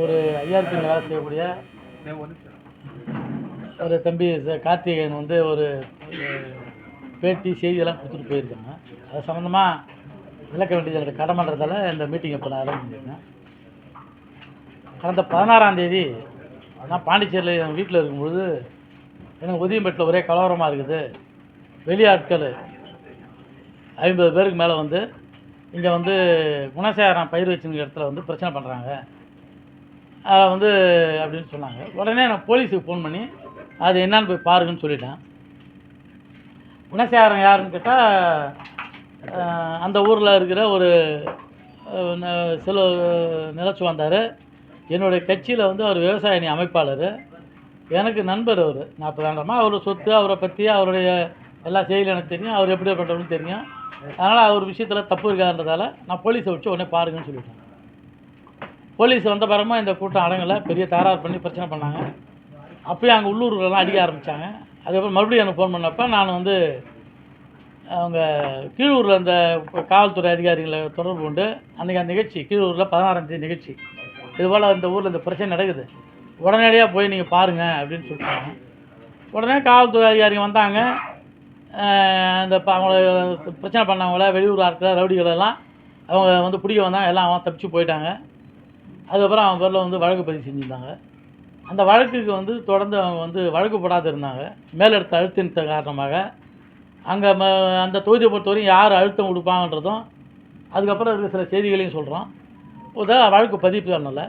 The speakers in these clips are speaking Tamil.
ஒரு ஐஆர்பியில் வேலை செய்யக்கூடிய ஒரு தம்பி ச- கார்த்திகேயன் வந்து ஒரு பேட்டி செய்தியெல்லாம் கொடுத்துட்டு போயிருக்காங்க. அது சம்மந்தமாக விளக்க வேண்டியது என்னோட கடமைன்றதால இந்த மீட்டிங் இப்போ நான் அரேஞ்ச் பண்ணியிருக்கேன். கடந்த பதினாறாம் தேதி நான் பாண்டிச்சேரியில் என் வீட்டில் இருக்கும்பொழுது எனக்கு உதயம்பேட்டில் ஒரே கலவரமாக இருக்குது. வெளியாட்கள் ஐம்பது பேருக்கு மேலே வந்து இங்கே வந்து குணசேகரம் பயிர் வச்சுருக்க இடத்துல வந்து பிரச்சனை பண்ணுறாங்க வந்து அப்படின்னு சொன்னாங்க. உடனே நான் போலீஸுக்கு ஃபோன் பண்ணி அது என்னன்னு போய் பாருங்கன்னு சொல்லிட்டேன். குணசேகரம் யாருன்னு கேட்டால் அந்த ஊரில் இருக்கிற ஒரு ந- சில நிலச்சி வந்தார். என்னுடைய கட்சியில் வந்து அவர் விவசாய அணி அமைப்பாளர். எனக்கு நண்பர் அவர். நாற்பது ஆண்டமா அவர் சொத்து அவரை பற்றி அவருடைய எல்லா செய்தியும் எனக்கு தெரியும். அவர் எப்படி எப்படிப்பட்டவன்னு தெரியும். அதனால் அவர் விஷயத்தில் தப்பு இருக்காதுன்றதால நான் போலீஸை வச்சு உடனே பாருங்கன்னு சொல்லிட்டேன். போலீஸ் வந்த பிறமா இந்த கூட்டம் அடங்கலை. பெரிய தகராறு பண்ணி பிரச்சனை பண்ணாங்க. அப்போயும் அங்கே உள்ளூர்களெல்லாம் அடிக்க ஆரம்பித்தாங்க அதுக்கப்புறம் மறுபடியும் எனக்கு ஃபோன் பண்ணப்போ நான் வந்து அவங்க கீழூரில் அந்த காவல்துறை அதிகாரிகளை தொடர்பு கொண்டு அன்றைக்கி அந்த நிகழ்ச்சி கீழூரில் பதினாறாம் தேதி நிகழ்ச்சி. இதுபோல் இந்த ஊரில் இந்த பிரச்சனை நடக்குது. உடனடியாக போய் நீங்கள் பாருங்கள் அப்படின்னு சொல்லிட்டாங்க. உடனே காவல்துறை அதிகாரிங்க வந்தாங்க. அந்த ப- அவங்கள பிரச்சனை பண்ணவங்கள வெளியூர் ஆட்களை ரவுடிகளெல்லாம் அவங்க வந்து பிடிக்க வந்தாங்க. எல்லாம் அவன் தப்பிச்சு போயிட்டாங்க. அதுக்கப்புறம் அவங்க பேரில் வந்து வழக்கு பதிவு செஞ்சுருந்தாங்க. அந்த வழக்குக்கு வந்து தொடர்ந்து அவங்க வந்து வழக்கு போடாது இருந்தாங்க. மேலெடுத்த அழுத்தின காரணமாக அங்கே ம அந்த தொகுதியை பொறுத்தவரையும் யார் அழுத்தம் கொடுப்பாங்கன்றதும் அதுக்கப்புறம் இருக்கிற சில செய்திகளையும் சொல்கிறோம் உதா வழக்கு பதிவு பண்ணலை.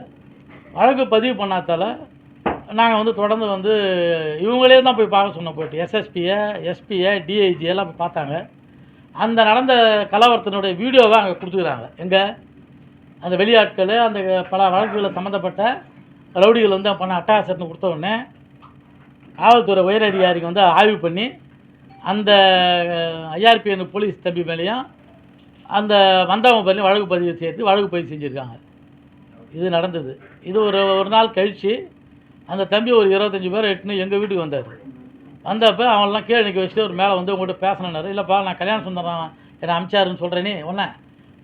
வழக்கு பதிவு பண்ணாதால நாங்கள் வந்து தொடர்ந்து வந்து இவங்களே தான் போய் பார்க்க சொன்னோம் போயிட்டு. எஸ்எஸ்பியை எஸ்பியை டிஐஜி எல்லாம் போய் பார்த்தாங்க. அந்த நடந்த கலவரத்தினுடைய வீடியோவை அங்கே கொடுத்துக்கிறாங்க. எங்கே? அந்த வெளியாட்கள் அந்த பல வழக்குகளில் சம்மந்தப்பட்ட ரவுடிகள் வந்து பண்ண அட்டகாசத்தை கொடுத்த உடனே காவல்துறை உயர் அதிகாரிக்கு வந்து ஆய்வு பண்ணி அந்த ஐஆர்பிஎன் போலீஸ் தம்பி மேலேயும் அந்த வந்தவங்க பண்ணி வழக்கு பதிவு சேர்த்து வழக்கு பதிவு செஞ்சுருக்காங்க. இது நடந்தது. இது ஒரு ஒரு நாள் கழித்து அந்த தம்பி ஒரு இருபத்தஞ்சி பேர் எட்டுன்னு எங்கள் வீட்டுக்கு வந்தார். வந்தப்போ அவன்லாம் கீழே நிற்க வச்சுட்டு ஒரு மேலே வந்து உங்கள்கிட்ட பேசணுன்னாரு இல்லைப்பா நான் கல்யாணம் சுந்தரம் என்னை அமிச்சாருன்னு சொல்கிறேனே ஒன்றே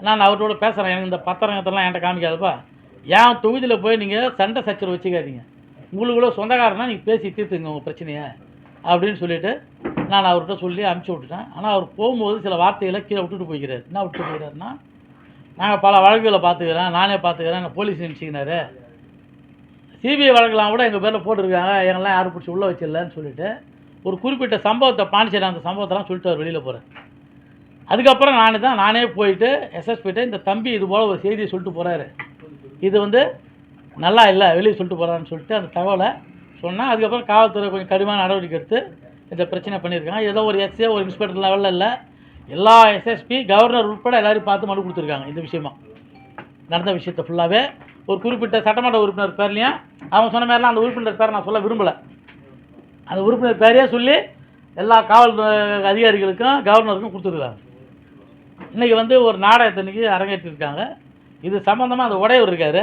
நான் அவரோட பேசுகிறேன் எனக்கு இந்த பத்திரங்கத்தெல்லாம் என்கிட்ட காமிக்காதப்பா. என் தொகுதியில் போய் நீங்கள் சண்டை சச்சரவு வச்சுக்காதீங்க. உங்களுக்குள்ள சொந்தக்காரனா நீங்கள் பேசி தீர்த்துங்க உங்கள் பிரச்சனையை அப்படின்னு சொல்லிட்டு நான் அவர்கிட்ட சொல்லி அனுப்பிச்சி விட்டுட்டேன். ஆனால் அவர் போகும்போது சில வார்த்தைகளை கீழே விட்டுட்டு போய்க்கிறார். என்ன விட்டுட்டு போய்கிறாருன்னா நாங்கள் பல வழக்குகளை பார்த்துக்கிறேன் நானே பார்த்துக்கிறேன். என்ன போலீஸ் நினச்சிக்கினாரு சிபிஐ வழக்கெல்லாம் கூட எங்கள் பேரில் போட்டிருக்காங்க. எங்கெல்லாம் யாரும் பிடிச்சி உள்ளே வச்சிடலன்னு சொல்லிட்டு ஒரு குறிப்பிட்ட சம்பவத்தை பாண்டிச்சேரி அந்த சம்பவத்தெல்லாம் சொல்லிட்டு அவர் வெளியில் போகிறேன் அதுக்கப்புறம் நானே தான் நானே போயிட்டு எஸ்எஸ்பிட்ட இந்த தம்பி இது போல் ஒரு செய்தியை சொல்லிட்டு போகிறாரு இது வந்து நல்லா இல்லை வெளியே சொல்லிட்டு போகிறான்னு சொல்லிட்டு அந்த தகவலை சொன்னேன் அதுக்கப்புறம் காவல்துறை கொஞ்சம் கடுமையான நடவடிக்கை எடுத்து இந்த பிரச்சனை பண்ணியிருக்காங்க. ஏதோ ஒரு எஸ்ஏ ஒரு இன்ஸ்பெக்டர் லெவலில் இல்லை எல்லா எஸ்எஸ்பி கவர்னர் உட்பட எல்லாரையும் பார்த்து மனு கொடுத்துருக்காங்க இந்த விஷயமா. நடந்த விஷயத்தை ஃபுல்லாகவே ஒரு குறிப்பிட்ட சட்டமன்ற உறுப்பினர் பேர்லையும் அவங்க சொன்ன மாதிரிலாம் அந்த உறுப்பினர் பேரை நான் சொல்ல விரும்பலை. அந்த உறுப்பினர் பேரையே சொல்லி எல்லா காவல் அதிகாரிகளுக்கும் கவர்னருக்கும் கொடுத்துருக்காங்க. இன்றைக்கி வந்து ஒரு நாடகத்தன்னைக்கு அரங்கேற்றிருக்காங்க. இது சம்மந்தமாக அந்த உடையவர் இருக்கார்.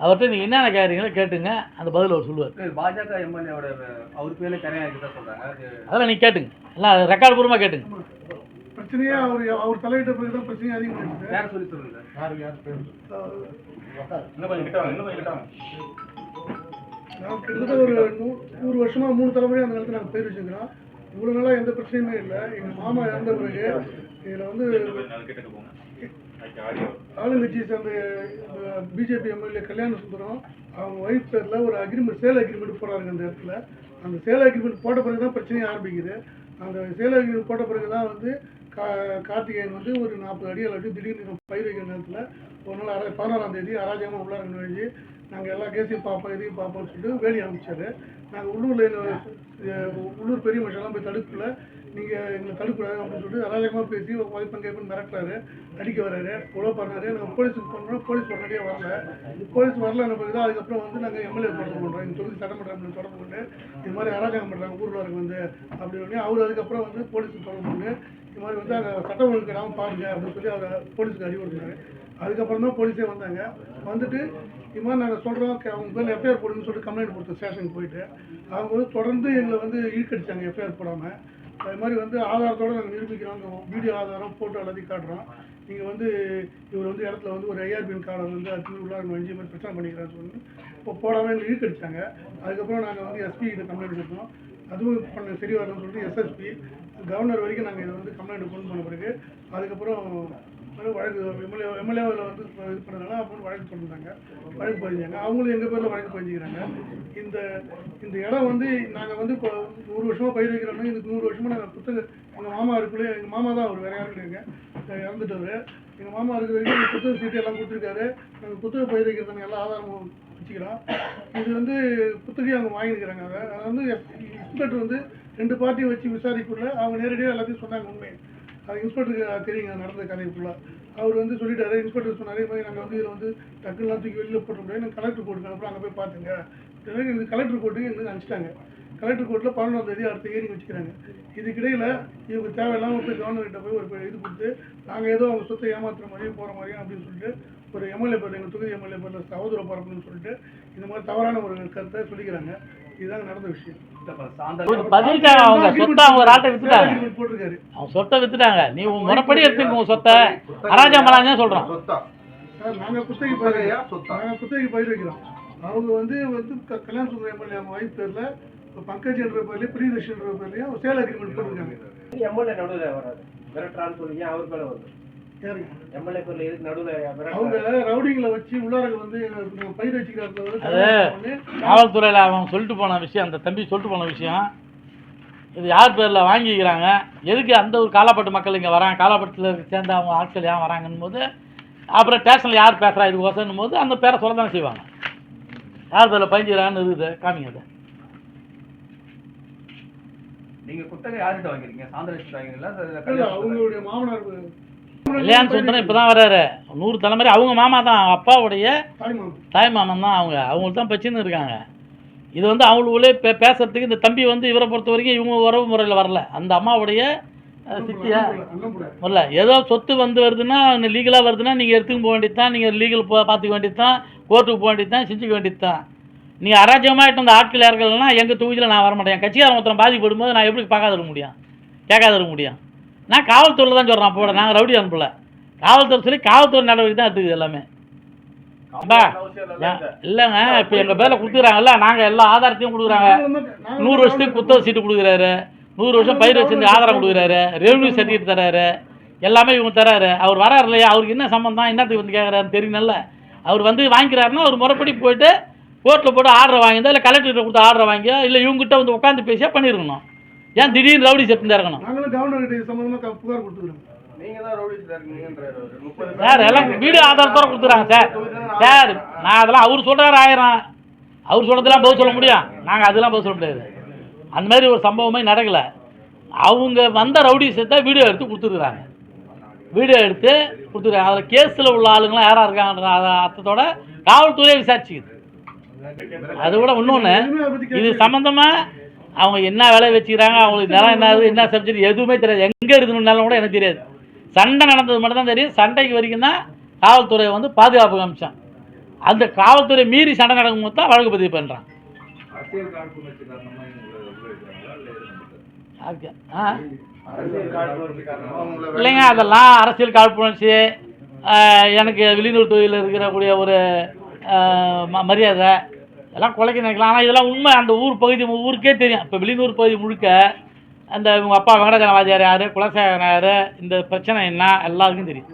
அவர்கிட்ட நீங்கள் என்னென்ன கேட்குறீங்களோ கேட்டுங்க. அந்த பதில் அவர் சொல்லுவார். பாஜக எம்எல்ஏவோட அவர் பேர்ல கரையாக்கி தான் சொல்றாங்க. அது அதெல்லாம் நீங்கள் கேட்டுங்க. எல்லாம் ரெக்கார்டு பூர்வமாக கேட்டுங்க. பிரச்சனையே அவர் அவர் தலையிட்ட பிறகு தான் பிரச்சனை அதிகமாகிடுச்சு யார் சொல்லி சொல்லுங்க அஹ் இன்னும் கொஞ்சம் கிட்ட வாங்க இன்னும் கொஞ்சம் கிட்ட வாங்க. நான் கிட்டத்தட்ட ஒரு நூறு வருஷமா மூணு தலைமுறையாக அந்த நிலத்துல நாங்கள் பயிர் வச்சுக்கிறோம் இவ்வளோ நாளாக எந்த பிரச்சனையுமே இல்லை. எங்கள் மாமா இறந்த பிறகு இதில் வந்து கிட்ட ஆளுங்கட்சியை சேர்ந்த பிஜேபி எம்எல்ஏ கல்யாண சுந்தரம் அவங்க ஒய்ஃப் பேரில் ஒரு அக்ரிமெண்ட் சேல் அக்ரிமெண்ட் போடுறாங்க அந்த இடத்துல. அந்த சேல் அக்ரிமெண்ட் போட்ட பிறகு தான் பிரச்சனையே ஆரம்பிக்குது. அந்த சேல் அக்ரிமெண்ட் போட்ட பிறகு தான் வந்து கா கார்த்திகேயன் வந்து ஒரு நாற்பது அடி அளவுக்கு திடீர்னு பயிர் வைக்கிற நேரத்தில் ஒரு நாள் அரை பதினாறாம் தேதி அராஜகமாக உள்ளார நுழைஞ்சு நாங்கள் எல்லா கேஸையும் பார்ப்போம் இதையும் பார்ப்போம்னு சொல்லிட்டு வேலி அனுப்பிச்சாரு. நாங்கள் உள்ளூரில் உள்ளூர் பெரிய மனுஷெல்லாம் போய் தடுக்கல. நீங்கள் எங்களை தடுக்கூடாது அப்படின்னு சொல்லிட்டு அராஜகமாக பேசி ஒரு மதிப்பங்க கேட்பு மிரட்டுறாரு. அடிக்க வர்றாரு. உழவு பண்ணாரு. நாங்கள் போலீஸுக்கு பண்ணோம் போலீஸ் உடனடியாக வரல. போலீஸ் வரல பிறகு தான் அதுக்கப்புறம் வந்து நாங்கள் எம்எல்ஏ தொடர்பு பண்ணுறோம் எங்கள் தொகுதி சட்டமன்ற தொடர்பு கொண்டு இது மாதிரி அராஜகம் பண்ணுறாங்க ஊரில் இருக்க வந்து அப்படி உடனே அவர் அதுக்கப்புறம் வந்து போலீஸுக்கு தொடர்பு பண்ணி இது மாதிரி வந்து அங்கே சட்டம் ஒழுங்கு இல்லாமல் பாருங்க அப்படின்னு சொல்லி அவரை போலீஸுக்கு அறிவுறுத்தினாரு. அதுக்கப்புறம் தான் போலீஸே வந்தாங்க. வந்துட்டு இது மாதிரி நாங்கள் சொல்கிறோம் அவங்க பேர் எஃப்ஐஆர் போடுங்கன்னு சொல்லிட்டு கம்ப்ளைண்ட் கொடுத்தோம் ஸ்டேஷனுக்கு போயிட்டு அவங்க வந்து தொடர்ந்து எங்களை வந்து இழுக்கடிச்சாங்க எஃப்ஐஆர் போடாமல் அது மாதிரி வந்து ஆதாரத்தோடு நாங்கள் நிரூபிக்கிறோம். அந்த வீடியோ ஆதாரம் ஃபோட்டோ எல்லாத்தையும் காட்டுறோம். நீங்கள் வந்து இவர் வந்து இடத்துல வந்து ஒரு ஐஆர்பிஎன் கார்டை வந்து அது உள்ள வஞ்சி மாதிரி பிரச்சனை பண்ணிக்கிறான்னு சொல்லி இப்போ போடாமல் எங்களை இழுக்கடிச்சாங்க. அதுக்கப்புறம் நாங்கள் வந்து எஸ்பி கிட்ட கம்ப்ளைண்ட் கொடுத்தோம். அதுவும் பண்ண சரி வரணும்னு சொல்லிட்டு எஸ்எஸ்பி கவர்னர் வரைக்கும் நாங்கள் இதை வந்து கம்ப்ளைண்ட் கொண்டு போன பிறகு அதுக்கப்புறம் வழக்கு எம்எல்ஏ எம்எல்ஏவில் வந்து இது பண்ணதுனால அப்புறம் வழக்கு தொடர்ந்தாங்க வழக்கு பதிஞ்சாங்க. அவங்களும் எங்கள் பேரில் வழக்கு பதிஞ்சுக்கிறாங்க. இந்த இந்த இடம் வந்து நாங்கள் வந்து இப்போ நூறு வருஷமாக பயிர் வைக்கிறோம்னா இதுக்கு நூறு வருஷமாக நாங்கள் புத்தக எங்கள் மாமா இருக்குள்ளே எங்கள் மாமா தான் அவர் வேற யாரும் இல்லைங்க இறந்துட்டவர். எங்கள் மாமா இருக்கிற வரைக்கும் புத்தக சீட்டு எல்லாம் கொடுத்துருக்காரு. நாங்கள் புத்தக பயிர் வைக்கிறதுக்கு எல்லா ஆதாரமும் வச்சுக்கிறோம். இது வந்து புத்தகையும் அவங்க வாங்கியிருக்கிறாங்க. அதை அதை வந்து இன்ஸ்பெக்டர் வந்து ரெண்டு பார்ட்டியும் வச்சு விசாரிக்குள்ள அவங்க நேரடியாக எல்லாத்தையும் சொன்னாங்க உண்மை இன்ஸ்பெக்டருக்கு தெரியுங்க நடந்த கதை ஃபுல்லாக அவர் வந்து சொல்லிட்டாரு இன்ஸ்பெக்டர் சொன்னாரு இது மாதிரி நாங்கள் வந்து இதில் வந்து டக்குலாம் தூக்கி வெளியில் போட்டு முடியாது. நாங்கள் கலெக்டர் கோர்ட்டுக்கு அப்புறம் அங்கே போய் பார்த்துங்க எனக்கு எங்களுக்கு கலெக்டர் கோர்ட்டுக்கு எங்களுக்கு அனுப்பிச்சிட்டாங்க. கலெக்டர் கோர்ட்டில் பதினொன்றாம் தேதி அடுத்த ஏறி வச்சுக்கிறாங்க. இதுக்கிடையில் இவங்க தேவையில்லாமல் போய் கவர்னர்கிட்ட போய் ஒரு இது கொடுத்து நாங்கள் ஏதோ அவங்க சொத்தை ஏமாத்துற மாதிரியும் போகிற மாதிரியும் அப்படின்னு சொல்லிட்டு ஒரு எம்எல்ஏ பேர் எங்கள் தொகுதி எம்எல்ஏ பேரில் சகோதர பரப்புன்னு சொல்லிட்டு இந்த மாதிரி தவறான ஒரு கருத்தை சொல்லிக்கிறாங்க. இதுதான் நடந்த விஷயம். பதிவிட்டாங்க அவங்க சொத்தை அவங்க ஒரு ஆட்டை வித்துட்டாங்க. அவங்க சொத்தை வித்துட்டாங்க. நீ உன் முறைப்படி எடுத்துக்க உன் சொத்தை. அராஜா மலாஜா சொல்கிறோம் நாங்கள் குத்தகை பயிர் குத்தகையா, சொத்தா? நாங்கள் குத்தகை பயிர் வைக்கிறோம் அவங்க வந்து வந்து க- கல்யாண சுந்தரம் எம்எல்ஏ அவங்க ஒய்ஃப் பேரில் பங்கஜ் என்ற பேர்லையும் பிரியதர்ஷன் என்ற பேர்லையும் சேல் அக்ரிமெண்ட் போட்டிருக்காங்க. எம்எல்ஏ நடுவில் வராது. மிரட்டுறான்னு சொல்லி அவர் மேலே வருது? காவல்துறையில் அவன் சொல்லிட்டு போன விஷயம் அந்த தம்பி சொல்லிட்டு போன விஷயம். இது யார் பேரில் வாங்கிக்கிறாங்க? எதுக்கு அந்த ஒரு காலாப்பட்டு மக்கள் இங்கே வராங்க? காலாப்பட்டில் சேர்ந்த அவங்க ஆட்கள் ஏன் வராங்கன்னு போது அப்புறம் ஸ்டேஷனில் யார் பேசுகிறா இது வசனும் போது அந்த பேரை சொல்ல தானே செய்வாங்க. யார் பேரில் பதிஞ்சுக்கிறாங்கன்னு இருக்குது காமிங்க அதை. நீங்க குத்தகை யார்கிட்ட வாங்கிருக்கீங்க? சாந்திரேஷன் வாங்கிங்களா இல்ல, அவங்களுடைய மாமனார் கல்யாண சுந்தரம் இப்போ தான் வர்றாரு. நூறு தலைமுறை அவங்க மாமா தான் அவங்க அப்பாவுடைய தாய்மாமன் தாய் மாமன் தான் அவங்க. அவங்களுக்கு தான் பிரச்சனை இருக்காங்க. இது வந்து அவங்களுக்குள்ளே பே பேசுறதுக்கு இந்த தம்பி வந்து இவரை பொறுத்த வரைக்கும் இவங்க உறவு முறையில் வரல. அந்த அம்மாவுடைய சித்தியா? வரல. ஏதோ சொத்து வந்து வருதுன்னா லீகலாக வருதுன்னா நீங்கள் எடுத்துக்க போக வேண்டியது தான் நீங்கள் லீகல் போ பார்த்துக்க வேண்டியது தான் கோர்ட்டுக்கு போக வேண்டியது தான் செஞ்சுக்க வேண்டியது தான் நீங்கள் அராஜகமாகிட்டு அந்த ஆட்கள் இறக்கலன்னா எங்கள் தொகுதியில் நான் வர மாட்டேன் என் கட்சிக்காரன் ஒருத்தன் பாதிக்கப்படும் போது நான் எப்படி பார்க்காத இருக்க முடியும்? கேட்காத இருக்க முடியும். நான் காவல்துறையில் தான் சொல்கிறேன் அப்போ நாங்கள் ரவுடி அனுப்பல. காவல்துறை சொல்லி காவல்துறை நடவடிக்கை தான் எடுத்துக்குது எல்லாமே. இல்லைங்க இப்போ எங்கள் பேரில் கொடுத்துக்குறாங்கல்ல நாங்கள் எல்லா ஆதாரத்தையும் கொடுக்குறாங்க. நூறு வருஷத்துக்கு குத்தகை சீட்டு கொடுக்குறாரு. நூறு வருஷம் பயிர் வச்சிருந்து ஆதாரம் கொடுக்குறாரு. ரெவன்யூ சர்டிஃபிகேட் தராரு எல்லாமே இவங்க தராரு அவர் வராரு இல்லையா? அவருக்கு என்ன சம்பந்தம்? என்னத்துக்கு வந்து கேட்குறாருன்னு தெரியணும்ல அவர் வந்து வாங்கிக்கிறாருன்னா அவர் முறைப்படி போயிட்டு கோர்ட்டில் போட்டு ஆர்டர் வாங்கியிருந்தா இல்லை கலெக்டர்கிட்ட கொடுத்து ஆர்டர் வாங்கியா இல்லை இவங்ககிட்ட வந்து உட்காந்து பேசியா பண்ணியிருக்கணும். ஏன் திடீர்னு ரவுடி நாங்களும் கவர்னர் கிட்ட புகார் கொடுத்துக்கிறோம். அவரு. முப்பது சார் எல்லாம் வீடியோ ஆதாரத்தோட கொடுத்துறாங்க சார். சார் நான் அதெல்லாம் அவர் சொல்கிறாரு ஆயிரம். அவர் சொல்கிறதெல்லாம் பதில் சொல்ல முடியும். நாங்கள் அதெல்லாம் பதில் சொல்ல முடியாது. அந்த மாதிரி ஒரு சம்பவமே நடக்கலை. அவங்க வந்த ரவுடிஸத்தை வீடியோ எடுத்து கொடுத்துருக்குறாங்க. வீடியோ எடுத்து கொடுத்துருக்காங்க. அதில் கேஸில் உள்ள ஆளுங்களாம் யாராக இருக்காங்கன்ற அர்த்தத்தோட காவல்துறையே விசாரிச்சுக்குது. அதை விட இன்னொன்று இது. சம்மந்தமாக அவங்க என்ன வேலை வச்சுக்கிறாங்க அவங்களுக்கு நிலம் என்னது என்ன சப்ஜெக்ட் எதுவுமே தெரியாது. எங்கே இருக்குன்னு நிலம் கூட எனக்கு தெரியாது. சண்டை நடந்தது மட்டும் தான் தெரியும். சண்டைக்கு வரைக்கும் தான் காவல்துறை வந்து பாதுகாப்பு அம்சம் அந்த காவல்துறை மீறி சண்டை நடக்கும்போது தான் வழக்கு பதிவு பண்ணுறான் இல்லைங்க அதெல்லாம் அரசியல் காழ்ப்புணர்ச்சி எனக்கு வெளிநூறு தொழிலில் இருக்கக்கூடிய ஒரு மரியாதை. எல்லாம் கொலைக்கு நினைக்கலாம். ஆனால் இதெல்லாம் உண்மை. அந்த ஊர் பகுதி ஊருக்கே தெரியும். இப்போ வெளிநூர் பகுதி முழுக்க அந்த இவங்க அப்பா வெங்கடஜனவாதியார் யார் குலசேகரன் யார் இந்த பிரச்சனை என்ன எல்லாருக்கும் தெரியும்.